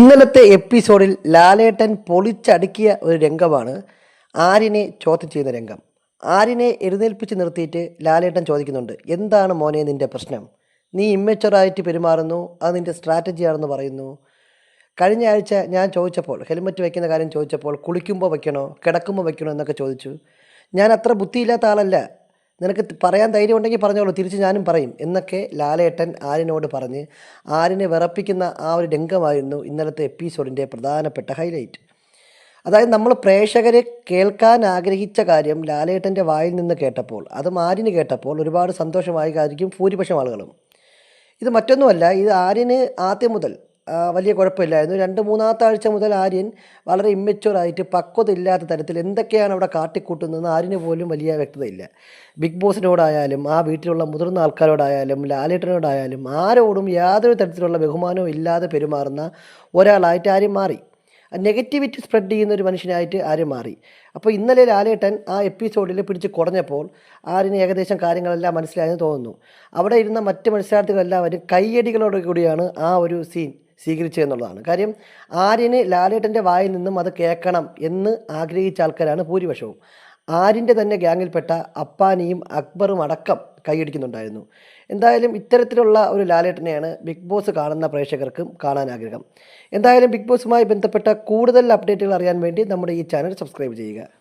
ഇന്നലത്തെ എപ്പിസോഡിൽ ലാലേട്ടൻ പൊളിച്ചടുക്കിയ ഒരു രംഗമാണ് ആര്യനെ ചോദ്യം ചെയ്യുന്ന രംഗം. ആര്യനെ എഴുന്നേൽപ്പിച്ച് നിർത്തിയിട്ട് ലാലേട്ടൻ ചോദിക്കുന്നുണ്ട് എന്താണ് മോനെ നിന്റെ പ്രശ്നം? നീ ഇമ്മച്ചുറായിട്ട് പെരുമാറുന്നു? അത് നിന്റെ സ്ട്രാറ്റജിയാണെന്ന് പറയുന്നു? കഴിഞ്ഞ ആഴ്ച ഞാൻ ചോദിച്ചപ്പോൾ ഹെൽമറ്റ് വയ്ക്കുന്ന കാര്യം ചോദിച്ചപ്പോൾ കുളിക്കുമ്പോൾ വയ്ക്കണോ കിടക്കുമ്പോൾ വയ്ക്കണോ എന്നൊക്കെ ചോദിച്ചു. ഞാൻ അത്ര ബുദ്ധിയില്ലാത്ത ആളല്ല. നിനക്ക് പറയാൻ ധൈര്യം ഉണ്ടെങ്കിൽ പറഞ്ഞോളൂ തിരിച്ച് ഞാനും പറയും. എന്നൊക്കെ ലാലേട്ടൻ ആരിനോട് പറഞ്ഞ് ആരിനെ വിറപ്പിക്കുന്ന ആ ഒരു രംഗമായിരുന്നു ഇന്നലത്തെ എപ്പിസോഡിന്റെ പ്രധാനപ്പെട്ട ഹൈലൈറ്റ് അതായത് നമ്മൾ പ്രേക്ഷകരെ കേൾക്കാൻ ആഗ്രഹിച്ച കാര്യം ലാലേട്ടന്റെ വായിൽ നിന്ന് കേട്ടപ്പോൾ അത് ആര്യന് കേട്ടപ്പോൾ ഒരുപാട് സന്തോഷമായി കാര്യം ഭൂരിപക്ഷം ആളുകളും. ഇത് മറ്റൊന്നുമല്ല ഇത് ആര്യന് ആദ്യം മുതൽ വലിയ കുഴപ്പമില്ലായിരുന്നു. രണ്ട് മൂന്നാമത്തെ ആഴ്ച മുതൽ ആര്യൻ വളരെ ഇമ്മച്ചുവറായിട്ട് പക്വത ഇല്ലാത്ത തരത്തിൽ എന്തൊക്കെയാണ് അവിടെ കാട്ടിക്കൂട്ടുന്നതെന്ന് ആര്യന് പോലും വലിയ വ്യക്തതയില്ല. ബിഗ് ബോസിനോടായാലും ആ വീട്ടിലുള്ള മുതിർന്ന ആൾക്കാരോടായാലും ലാലേട്ടനോടായാലും ആരോടും യാതൊരു തരത്തിലുള്ള ബഹുമാനവും ഇല്ലാതെ പെരുമാറുന്ന ഒരാളായിട്ട് ആര്യം മാറി. നെഗറ്റിവിറ്റി സ്പ്രെഡ് ചെയ്യുന്ന ഒരു മനുഷ്യനായിട്ട് ആര്യൻ മാറി. അപ്പോൾ ഇന്നലെ ലാലേട്ടൻ ആ എപ്പിസോഡിൽ പിടിച്ച് കുറഞ്ഞപ്പോൾ ആര്യന് ഏകദേശം കാര്യങ്ങളെല്ലാം മനസ്സിലായെന്ന് തോന്നുന്നു. അവിടെ ഇരുന്ന മറ്റ് മത്സരാർത്ഥികളെല്ലാവരും കയ്യടികളോട് കൂടിയാണ് ആ ഒരു സീൻ സ്വീകരിച്ചതെന്നുള്ളതാണ് കാര്യം ആര്യന് ലാലേട്ടന്റെ വായിൽ നിന്നും അത് കേൾക്കണം എന്ന് ആഗ്രഹിച്ച ആൾക്കാരാണ് ഭൂരിപക്ഷവും. ആര്യന്റെ തന്നെ ഗ്യാങ്ങിൽപ്പെട്ട അപ്പാനിയും അക്ബറും അടക്കം കൈയടിക്കുന്നുണ്ടായിരുന്നു. എന്തായാലും ഇത്തരത്തിലുള്ള ഒരു ലാലേട്ടനെയാണ് ബിഗ് ബോസ് കാണുന്ന പ്രേക്ഷകർക്കും കാണാൻ ആഗ്രഹം. എന്തായാലും ബിഗ് ബോസുമായി ബന്ധപ്പെട്ട കൂടുതൽ അപ്ഡേറ്റുകൾ അറിയാൻ വേണ്ടി നമ്മുടെ ഈ ചാനൽ സബ്സ്ക്രൈബ് ചെയ്യുക.